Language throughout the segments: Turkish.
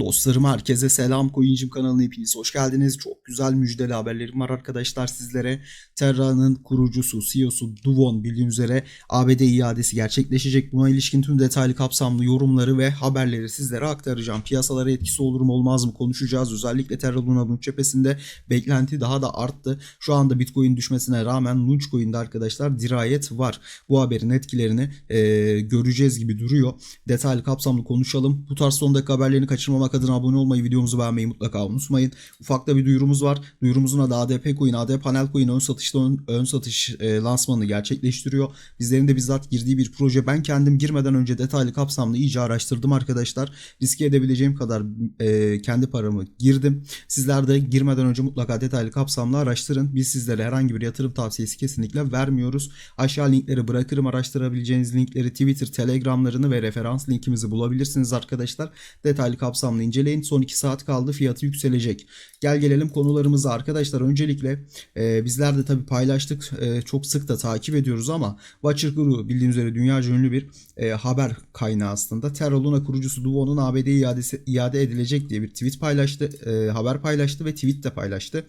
Dostlarım herkese selam Coincim kanalına hepiniz hoş geldiniz. Çok güzel müjdeli haberlerim var arkadaşlar sizlere. Terra'nın kurucusu, CEO'su Duvon bildiğiniz üzere ABD iadesi gerçekleşecek. Buna ilişkin tüm detaylı kapsamlı yorumları ve haberleri sizlere aktaracağım. Piyasalara etkisi olur mu olmaz mı konuşacağız. Özellikle Terra Luna Launch cephesinde beklenti daha da arttı. Şu anda Bitcoin düşmesine rağmen Launchcoin'de arkadaşlar dirayet var. Bu haberin etkilerini e, göreceğiz gibi duruyor. Detaylı kapsamlı konuşalım. Bu tarz son dakika haberlerini kaçırmamak adına abone olmayı, videomuzu beğenmeyi mutlaka unutmayın. Ufakta bir duyurumuz var. Duyurumuzun adı ADP Coin, AD Panel Coin ön satışta ön, ön satış e, lansmanını gerçekleştiriyor. Bizlerin de bizzat girdiği bir proje. Ben kendim girmeden önce detaylı kapsamlı iyice araştırdım arkadaşlar. Riske edebileceğim kadar e, kendi paramı girdim. Sizler de girmeden önce mutlaka detaylı kapsamlı araştırın. Biz sizlere herhangi bir yatırım tavsiyesi kesinlikle vermiyoruz. Aşağı linkleri bırakırım. Araştırabileceğiniz linkleri Twitter, Telegramlarını ve referans linkimizi bulabilirsiniz arkadaşlar. Detaylı kapsamlı inceleyin. Son 2 saat kaldı. Fiyatı yükselecek. Gel gelelim konularımıza arkadaşlar. Öncelikle e, bizler de tabii paylaştık. E, çok sık da takip ediyoruz ama Watcher Guru bildiğiniz üzere dünyaca ünlü bir e, haber kaynağı aslında. Terra kurucusu Duo'nun ABD iadesi, iade edilecek diye bir tweet paylaştı. E, haber paylaştı ve tweet de paylaştı.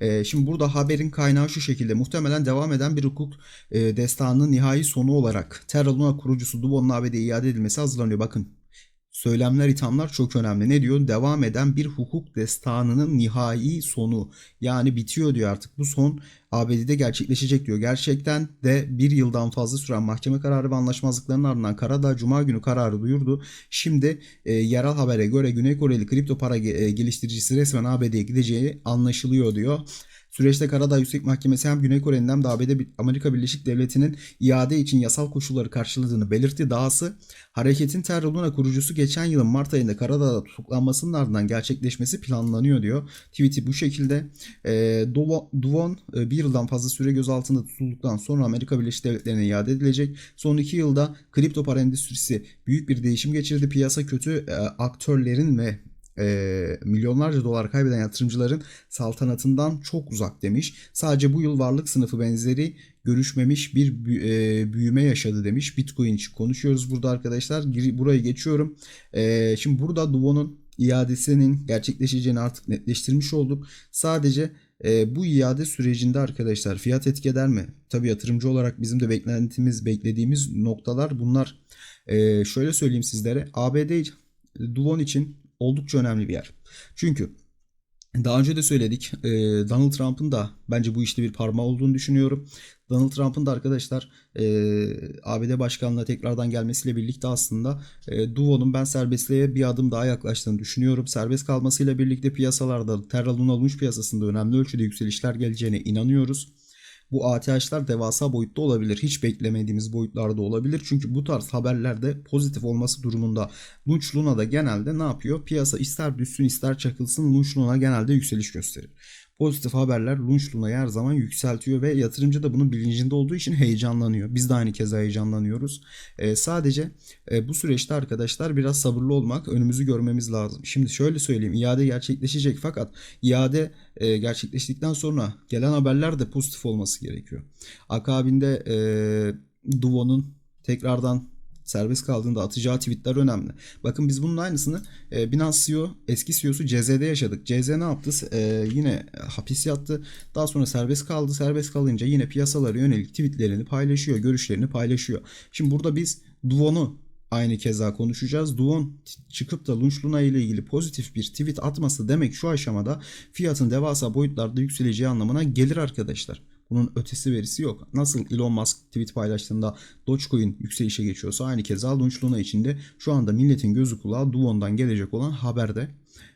E, Şimdi burada haberin kaynağı şu şekilde. Muhtemelen devam eden bir hukuk e, destanının nihai sonu olarak Terra Luna kurucusu Duo'nun ABD iade edilmesi hazırlanıyor. Bakın söylemler, ithamlar çok önemli. Ne diyor? Devam eden bir hukuk destanının nihai sonu. Yani bitiyor diyor artık. Bu son ABD'de gerçekleşecek diyor. Gerçekten de bir yıldan fazla süren mahkeme kararı ve anlaşmazlıkların ardından Karadağ Cuma günü kararı duyurdu. Şimdi e, yerel habere göre Güney Koreli kripto para e, geliştiricisi resmen ABD'ye gideceği anlaşılıyor diyor. Süreçte Karadağ Yüksek Mahkemesi hem Güney Kore'nin hem de ABD Amerika Birleşik Devleti'nin iade için yasal koşulları karşıladığını belirtti. Dahası hareketin Luna kurucusu geçen yılın Mart ayında Karadağ'da tutuklanmasının ardından gerçekleşmesi planlanıyor diyor. Tweet'i bu şekilde. E, Duvon bir yıldan fazla süre gözaltında tutulduktan sonra Amerika Birleşik Devletleri'ne iade edilecek. Son iki yılda kripto para endüstrisi büyük bir değişim geçirdi. Piyasa kötü e, aktörlerin ve e, milyonlarca dolar kaybeden yatırımcıların saltanatından çok uzak demiş. Sadece bu yıl varlık sınıfı benzeri görüşmemiş bir bü- büyüme yaşadı demiş. Bitcoin için konuşuyoruz burada arkadaşlar. Burayı geçiyorum. E, şimdi burada Duvo'nun iadesinin gerçekleşeceğini artık netleştirmiş olduk. Sadece e, bu iade sürecinde arkadaşlar fiyat etki eder mi? Tabii yatırımcı olarak bizim de beklentimiz, beklediğimiz noktalar bunlar. E, şöyle söyleyeyim sizlere. ABD Duvon için oldukça önemli bir yer. Çünkü daha önce de söyledik. e, Donald Trump'ın da bence bu işte bir parmağı olduğunu düşünüyorum. Donald Trump'ın da arkadaşlar e, ABD başkanlığına tekrardan gelmesiyle birlikte aslında e, Duvo'nun ben serbestliğe bir adım daha yaklaştığını düşünüyorum. Serbest kalmasıyla birlikte piyasalarda Terra Luna Launch piyasasında önemli ölçüde yükselişler geleceğine inanıyoruz. Bu ATH'lar devasa boyutta olabilir. Hiç beklemediğimiz boyutlarda olabilir. Çünkü bu tarz haberlerde pozitif olması durumunda Lunch Luna da genelde ne yapıyor? Piyasa ister düşsün ister çakılsın Lunch Luna genelde yükseliş gösterir. Pozitif haberler Lunch Luna'yı her zaman yükseltiyor ve yatırımcı da bunun bilincinde olduğu için heyecanlanıyor. Biz de aynı kez heyecanlanıyoruz. Ee, sadece e, bu süreçte arkadaşlar biraz sabırlı olmak, önümüzü görmemiz lazım. Şimdi şöyle söyleyeyim, iade gerçekleşecek fakat iade e, gerçekleştikten sonra gelen haberler de pozitif olması gerekiyor. Akabinde e, Duvo'nun tekrardan serbest kaldığında atacağı tweetler önemli. Bakın biz bunun aynısını e, Binance CEO, eski CEO'su CZ'de yaşadık. CZ ne yaptı? E, yine hapis yattı. Daha sonra serbest kaldı. Serbest kalınca yine piyasalara yönelik tweetlerini paylaşıyor, görüşlerini paylaşıyor. Şimdi burada biz Duvo'nu aynı keza konuşacağız. Duon çıkıp da Lunch Luna ile ilgili pozitif bir tweet atması demek şu aşamada fiyatın devasa boyutlarda yükseleceği anlamına gelir arkadaşlar. Bunun ötesi verisi yok. Nasıl Elon Musk tweet paylaştığında Dogecoin yükselişe geçiyorsa aynı keza Lunch Luna içinde şu anda milletin gözü kulağı Duon'dan gelecek olan haberde.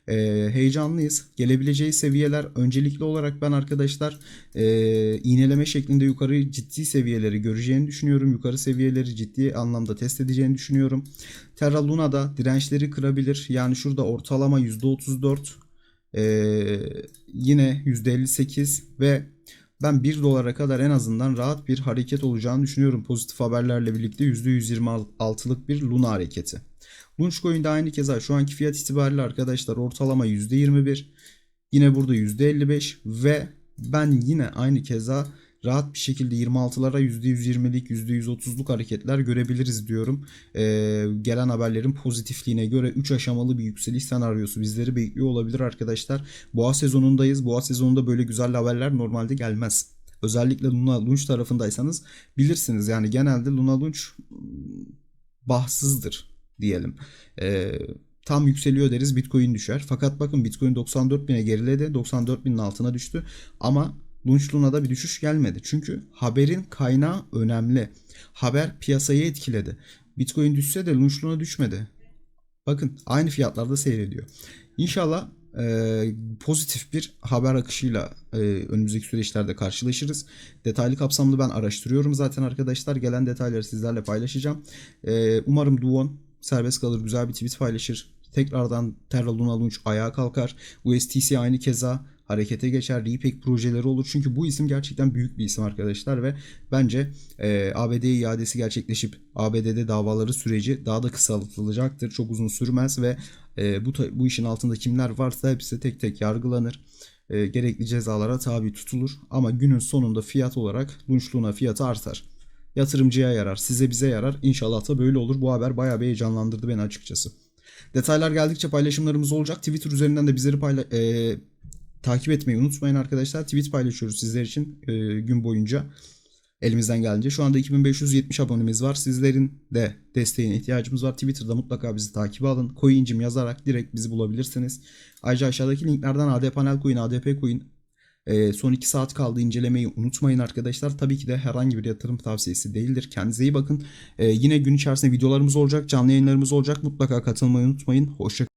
Ee, heyecanlıyız. Gelebileceği seviyeler öncelikli olarak ben arkadaşlar e, iğneleme şeklinde yukarı ciddi seviyeleri göreceğini düşünüyorum. Yukarı seviyeleri ciddi anlamda test edeceğini düşünüyorum. Terra Luna da dirençleri kırabilir. Yani şurada ortalama %34 ee, yine %58 ve ben 1 dolara kadar en azından rahat bir hareket olacağını düşünüyorum. Pozitif haberlerle birlikte %126'lık bir Luna hareketi. Launchcoin'de aynı keza şu anki fiyat itibariyle arkadaşlar ortalama %21. Yine burada %55 ve ben yine aynı keza rahat bir şekilde 26'lara %120'lik %130'luk hareketler görebiliriz diyorum. Ee, gelen haberlerin pozitifliğine göre 3 aşamalı bir yükseliş senaryosu bizleri bekliyor olabilir arkadaşlar. Boğa sezonundayız. Boğa sezonunda böyle güzel haberler normalde gelmez. Özellikle Luna Launch tarafındaysanız bilirsiniz. Yani genelde Luna Launch hmm, bahtsızdır diyelim. Ee, tam yükseliyor deriz Bitcoin düşer. Fakat bakın Bitcoin 94 bine geriledi. 94 binin altına düştü. Ama Launch Luna'da bir düşüş gelmedi. Çünkü haberin kaynağı önemli. Haber piyasayı etkiledi. Bitcoin düşse de Launch Luna düşmedi. Bakın aynı fiyatlarda seyrediyor. İnşallah e, pozitif bir haber akışıyla e, önümüzdeki süreçlerde karşılaşırız. Detaylı kapsamlı ben araştırıyorum zaten arkadaşlar. Gelen detayları sizlerle paylaşacağım. E, umarım Duon serbest kalır, güzel bir tweet paylaşır. Tekrardan Terra Luna Launch ayağa kalkar. USTC aynı keza harekete geçer. Repack projeleri olur. Çünkü bu isim gerçekten büyük bir isim arkadaşlar ve bence e, ABD iadesi gerçekleşip ABD'de davaları süreci daha da kısaltılacaktır. Çok uzun sürmez ve e, bu bu işin altında kimler varsa hepsi tek tek yargılanır. E, gerekli cezalara tabi tutulur ama günün sonunda fiyat olarak Launch Luna fiyatı artar. Yatırımcıya yarar, size bize yarar. İnşallah da böyle olur. Bu haber bayağı bir heyecanlandırdı beni açıkçası. Detaylar geldikçe paylaşımlarımız olacak. Twitter üzerinden de bizleri payla e, takip etmeyi unutmayın arkadaşlar. Tweet paylaşıyoruz sizler için e, gün boyunca elimizden gelince. Şu anda 2570 abonemiz var. Sizlerin de desteğine ihtiyacımız var. Twitter'da mutlaka bizi takip alın. Coincim yazarak direkt bizi bulabilirsiniz. Ayrıca aşağıdaki linklerden AD Panel Coin, ADP Coin e, son 2 saat kaldı incelemeyi unutmayın arkadaşlar. Tabii ki de herhangi bir yatırım tavsiyesi değildir. Kendinize iyi bakın. E, yine gün içerisinde videolarımız olacak, canlı yayınlarımız olacak. Mutlaka katılmayı unutmayın. Hoşçakalın.